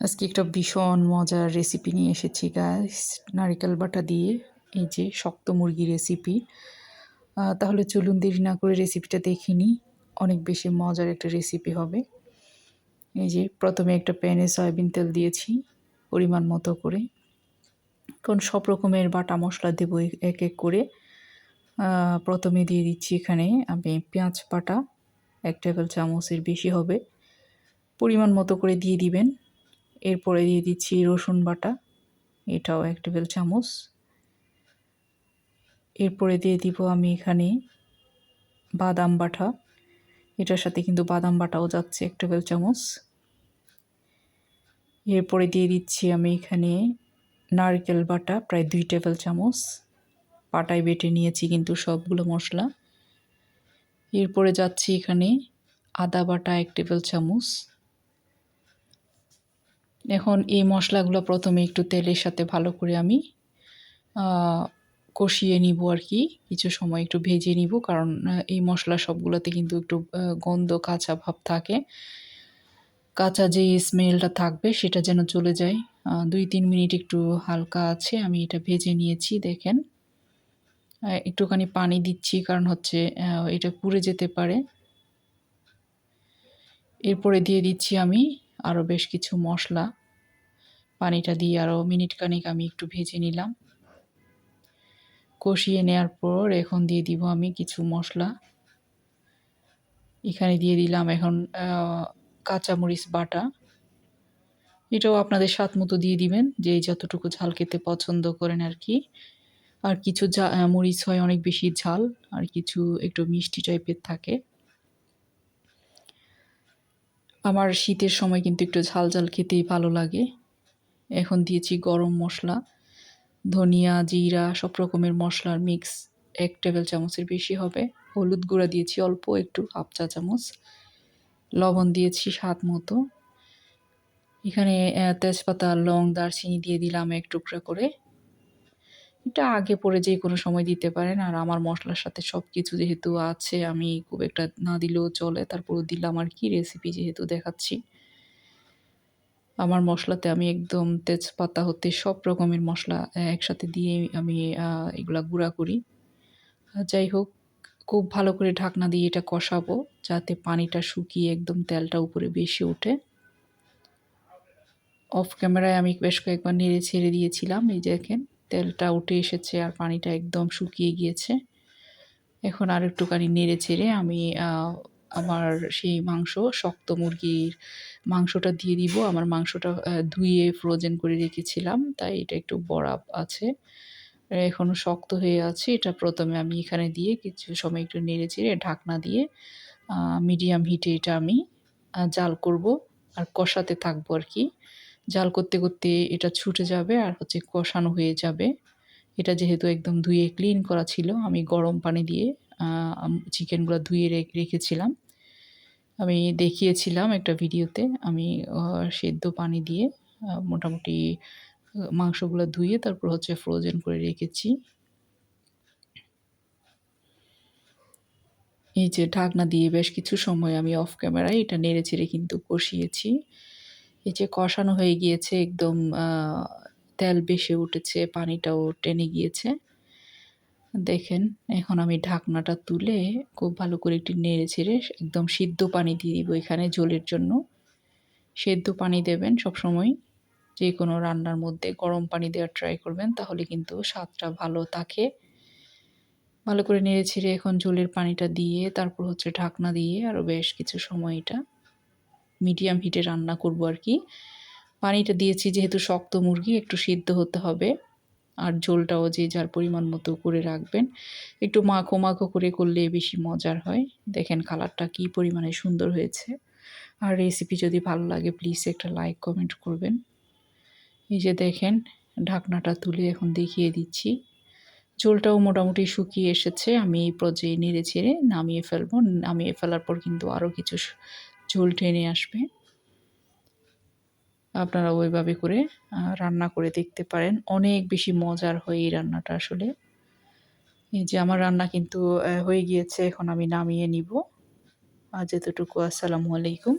আজকে একটা ভীষণ মজার রেসিপি নিয়ে এসেছি গাইস নারিকেল বাটা দিয়ে এই যে শক্ত মুরগি রেসিপি তাহলে চলুন দেরি না করে রেসিপিটা দেখে নিই। অনেক বেশি মজার একটা রেসিপি হবে। এই যে প্রথমে একটা প্যানে সয়াবিন তেল দিয়েছি, পরিমাণ মতো করে। এখন সব রকমের বাটা মশলা দেবো এক এক করে। প্রথমে দিয়ে দিচ্ছি এখানে আমি পেঁয়াজ বাটা, এক টেবিল চামচের বেশি হবে। পরিমাণ মতো করে দিয়ে দিবেন। এরপরে দিয়ে দিচ্ছি রসুন বাটা, এটাও এক টেবিল চামচ। এরপরে দিয়ে দিব আমি এখানে বাদাম বাটা, এটার সাথে কিন্তু বাদাম বাটাও যাচ্ছে এক টেবিল চামচ। এরপরে দিয়ে দিচ্ছি আমি এখানে নারকেল বাটা, প্রায় দুই টেবিল চামচ। পাটায় বেটে নিয়েছি কিন্তু সবগুলো মশলা। এরপরে যাচ্ছি এখানে আদা বাটা এক টেবিল চামচ। এখন এই মশলাগুলো প্রথমে একটু তেলের সাথে ভালো করে আমি কষিয়ে নিব আর কি। কিছু সময় একটু ভেজে নিব কারণ এই মশলা সবগুলোতে কিন্তু একটু গন্ধ কাঁচা ভাব থাকে। কাঁচা যে স্মেলটা থাকবে সেটা যেন চলে যায়। দুই তিন মিনিট একটু হালকা আছে, আমি এটা ভেজে নিয়েছি, দেখেন। একটুখানি পানি দিচ্ছি কারণ হচ্ছে এটা পুড়ে যেতে পারে। এরপরে দিয়ে দিচ্ছি আমি আরও বেশ কিছু মশলা। পানিটা দিয়ে আরও মিনিট খানিক আমি একটু ভেজে নিলাম। কষিয়ে নেওয়ার পর এখন দিয়ে দিব আমি কিছু মশলা। এখানে দিয়ে দিলাম এখন কাঁচামরিচ বাটা। এটাও আপনাদের স্বাদ মতো দিয়ে দিবেন, যে যতটুকু ঝাল খেতে পছন্দ করেন আর কি। আর কিছু ঝা মরিচ হয় অনেক বেশি ঝাল, আর কিছু একটু মিষ্টি টাইপের থাকে। আমার শীতের সময় কিন্তু একটু ঝাল ঝাল খেতেই ভালো লাগে। এখন দিয়েছি গরম মশলা, ধনিয়া, জিরা, সব রকমের মশলার মিক্স এক টেবিল চামচের বেশি হবে। হলুদ গুঁড়া দিয়েছি অল্প, একটু হাফ চা চামচ। লবণ দিয়েছি স্বাদ মতো। এখানে তেজপাতা, লং, দারচিনি দিয়ে দিলাম এক টুকরা করে। এটা আগে পরে যে কোনো সময় দিতে পারেন। আর আমার মশলার সাথে সব কিছু যেহেতু আছে, আমি খুব একটা না দিলেও চলে। তারপর দিলাম আর কি রেসিপি যেহেতু দেখাচ্ছি। আমার মশলাতে আমি একদম তেজপাতা হতে সব রকমের মশলা একসাথে দিয়ে আমি এগুলা গুঁড়া করি। যাই হোক, খুব ভালো করে ঢাকনা দিয়ে এটা কষাবো যাতে পানিটা শুকিয়ে একদম তেলটা উপরে বেশি ওঠে। অফ ক্যামেরায় আমি বেশ কয়েকবার নেড়ে ছেড়ে দিয়েছিলাম, এই দেখেন তেলটা উঠে এসেছে আর পানিটা একদম শুকিয়ে গিয়েছে। এখন আর একটুখানি নেড়ে ছেড়ে আমি আমার সেই মাংস, শক্ত মুরগির মাংসটা দিয়ে দিব। আমার মাংসটা ধুয়ে ফ্রোজেন করে রেখেছিলাম, তাই এটা একটু বরাব আছে। এখনও শক্ত হয়ে আছে। এটা প্রথমে আমি এখানে দিয়ে কিছু সময় একটু নেড়ে চেড়ে ঢাকনা দিয়ে মিডিয়াম হিটে এটা আমি জাল করব আর কষাতে থাকব আর কি। জাল করতে করতে এটা ছুটে যাবে আর হচ্ছে কষানো হয়ে যাবে। এটা যেহেতু একদম ধুয়ে ক্লিন করা ছিল, আমি গরম পানি দিয়ে চিকেনগুলো ধুয়ে রেখেছিলাম। আমি দেখিয়েছিলাম একটা ভিডিওতে, আমি সেদ্ধ পানি দিয়ে মোটামুটি মাংসগুলো ধুয়ে তারপর হচ্ছে ফ্রোজেন করে রেখেছি। এই যে ঢাকনা দিয়ে বেশ কিছু সময় আমি অফ ক্যামেরায় এটা নেড়ে চেড়ে কিন্তু কষিয়েছি। এই যে কষানো হয়ে গিয়েছে, একদম তেল বেশি উঠেছে, পানিটাও টেনে গিয়েছে। দেখেন, এখন আমি ঢাকনাটা তুলে খুব ভালো করে একটু নেড়ে ছেড়ে একদম সিদ্ধ পানি দিয়ে দিব এখানে ঝোলের জন্য। সেদ্ধ পানি দেবেন সবসময়। যে কোনো রান্নার মধ্যে গরম পানি দেওয়ার ট্রাই করবেন, তাহলে কিন্তু স্বাদটা ভালো থাকে। ভালো করে নেড়ে ছেড়ে এখন ঝোলের পানিটা দিয়ে তারপর হচ্ছে ঢাকনা দিয়ে আরও বেশ কিছু সময় এটা মিডিয়াম হিটে রান্না করব আর কি। পানিটা দিয়েছি, যেহেতু শক্ত মুরগি, একটু সিদ্ধ হতে হবে। আর ঝোলটাও যে যার পরিমাণ মতো করে রাখবেন। একটু মাখো মাখো করে করলে বেশি মজার হয়। দেখেন কালারটা কি পরিমাণে সুন্দর হয়েছে। আর রেসিপি যদি ভালো লাগে প্লিজ একটা লাইক কমেন্ট করবেন। এই যে দেখেন, ঢাকনাটা তুলে এখন দেখিয়ে দিচ্ছি। ঝোলটাও মোটামুটি শুকিয়ে এসেছে। আমি এই পর্যায়ে নেড়ে ছেড়ে নামিয়ে ফেলব। নামিয়ে ফেলার পর কিন্তু আরও কিছু ঝোল টেনে আসবে। আপনারা ওইভাবে করে রান্না করে দেখতে পারেন। অনেক বেশি মজার হয় এই রান্নাটা আসলে। এই যে আমার রান্না কিন্তু হয়ে গিয়েছে, এখন আমি নামিয়ে নিব। আজ এতটুকু আসসালামু আলাইকুম।